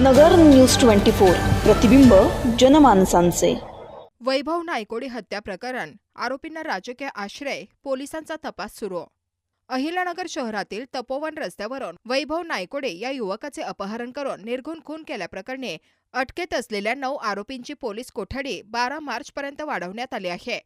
नगर news twenty four. प्रतिबिंब जनमानसांचे. वैभव नायकोडी हत्या प्रकरण आरोपींना राजकीय आश्रय पोलिसांचा तपास सुरू. अहिलानगर शहरातील तपोवन रस्त्यावरून वैभव नायकोडे या युवकाचे अपहरण करून निर्घुण खून केल्याप्रकरणी अटकेत असलेल्या नऊ आरोपींची पोलीस कोठडी बारा मार्चपर्यंत वाढवण्यात आली आहे.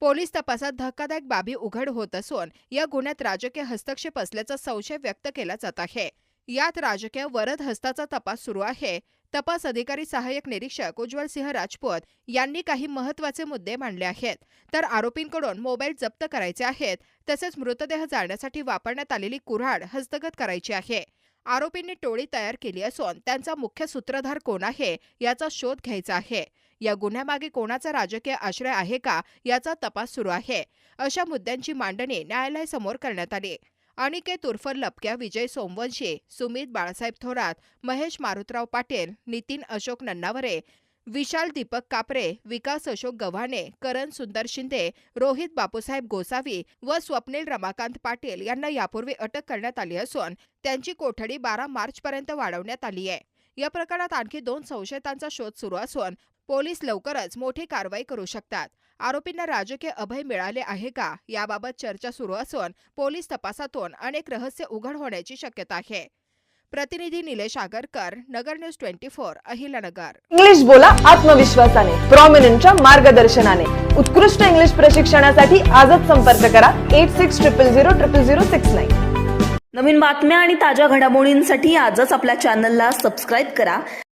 पोलीस तपासात धक्कादायक बाबी उघड होत असून या गुन्ह्यात राजकीय हस्तक्षेप असल्याचा संशय व्यक्त केला जात आहे. यात राजकीय वरद हस्ताचा तपास सुरू आहे. तपास अधिकारी सहाय्यक निरीक्षक उज्ज्वल सिंह राजपूत यांनी काही महत्त्वाचे मुद्दे मांडले आहेत. तर आरोपींकडून मोबाईल जप्त करायचे आहेत. तसेच मृतदेह जाळण्यासाठी वापरण्यात आलेली कुऱ्हाड हस्तगत करायची आहे. आरोपींनी टोळी तयार केली असून त्यांचा मुख्य सूत्रधार कोण आहे याचा शोध घ्यायचा आहे. या गुन्ह्यामागे कोणाचा राजकीय आश्रय आहे का याचा तपास सुरू आहे. अशा मुद्द्यांची मांडणी न्यायालयासमोर करण्यात आली. अनिकेत उर्फ लपक्या विजय सोमवंशी सुमित बाळासाहेब थोरात महेश मारुतराव पाटील नितीन अशोक नन्नावरे विशाल दीपक कापरे विकास अशोक गव्हाणे करण सुंदर शिंदे रोहित बापूसाहेब गोसावी व स्वप्नील रमाकांत पाटील यांना यापूर्वी अटक करण्यात आली असून त्यांची कोठडी बारा मार्चपर्यंत वाढवण्यात आली आहे. या प्रकरणात आणखी दोन संशयितांचा शोध सुरू असून पोलीस लवकरच मोठी कारवाई करू शकतात. आरोपींना राजकीय अभय मिळाले आहे का? याबाबत चर्चा सुरू असून पोलीस तपासातून अनेक रहस्य उघड होण्याची शक्यता आहे. प्रतिनिधी Nilesh Agarkar Nagar news twenty four Ahilyanagar. English बोला आत्मविश्वासाने प्रॉमिनंटच्या मार्गदर्शनाने. उत्कृष्ट इंग्लिश प्रशिक्षणासाठी आजच संपर्क करा eight six triple zero triple zero six nine नवीन बातम्या आणि ताज्या घडामोडींसाठी आजच आपल्या चॅनलला सबस्क्राईब करा.